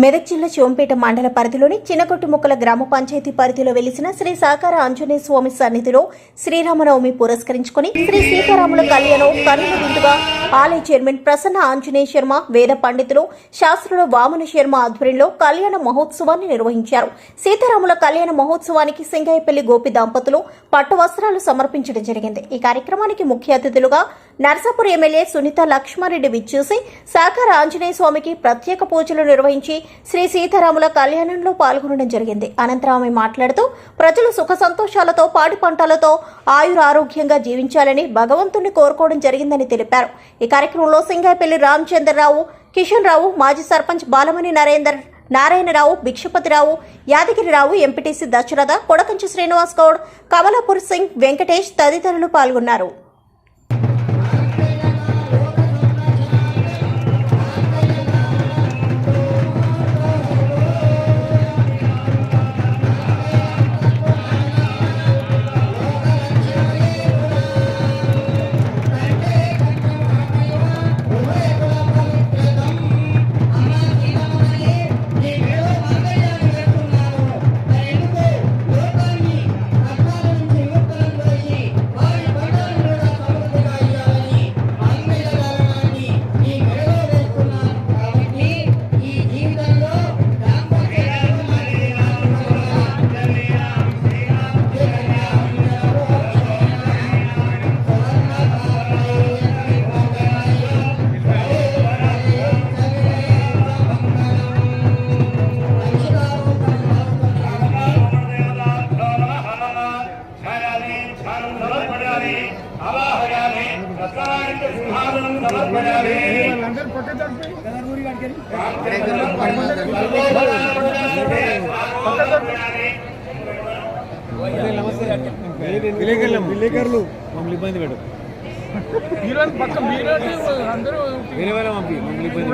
మెదక్ జిల్లా శివంపేట మండల పరిధిలోని చిన్నకొట్టుముక్కల గ్రామ పంచాయతీ పరిధిలో వెలిసిన శ్రీ సాకార ఆంజనేయ స్వామి సన్నిధిలో శ్రీరామనవమి పురస్కరించుకుని శ్రీ సీతారాముల కళ్యాణం కన్నుల విందుగా ఆలయ చైర్మన్ ప్రసన్న ఆంజనేయ శర్మ వేద పండితులు శాస్త్రుల వామన శర్మ ఆధ్వర్యంలో కళ్యాణ మహోత్సవాన్ని నిర్వహించారు. సీతారాముల కళ్యాణ మహోత్సవానికి సింగయ్యపల్లి గోపి దంపతులు పట్టు వస్త్రాలు సమర్పించడం జరిగింది. ఈ కార్యక్రమానికి ముఖ్య అతిథులుగా నర్సాపూర్ ఎమ్మెల్యే సునీత లక్ష్మారెడ్డి విచ్చేసి సాకార ఆంజనేయ స్వామికి ప్రత్యేక పూజలు నిర్వహించి శ్రీ సీతారాముల కళ్యాణంలో పాల్గొనడం జరిగింది. అనంతరం ఆమె మాట్లాడుతూ ప్రజలు సుఖ సంతోషాలతో పాడి పంటలతో ఆయుర ఆరోగ్యంగా జీవించాలని భగవంతుణ్ణి కోరుకోవడం జరిగిందని తెలిపారు. ఈ కార్యక్రమంలో సింగాయపల్లి రామచంద్రరావు కిషన్ రావు మాజీ సర్పంచ్ బాలమణి నరేందర్ నారాయణరావు భిక్షపతిరావు యాదగిరిరావు ఎంపీటీసీ దశరథ కొడకంచి శ్రీనివాస్ గౌడ్ కమలాపూర్ సింగ్ వెంకటేష్ తదితరులు పాల్గొన్నారు. పక్క తప్పి విలేకరులు విలేకరులు మమ్మల్ని ఇబ్బంది పెట్టు ఈరోజు పక్క మీరు అందరూ వేరే మమ్మల్ని ఇబ్బంది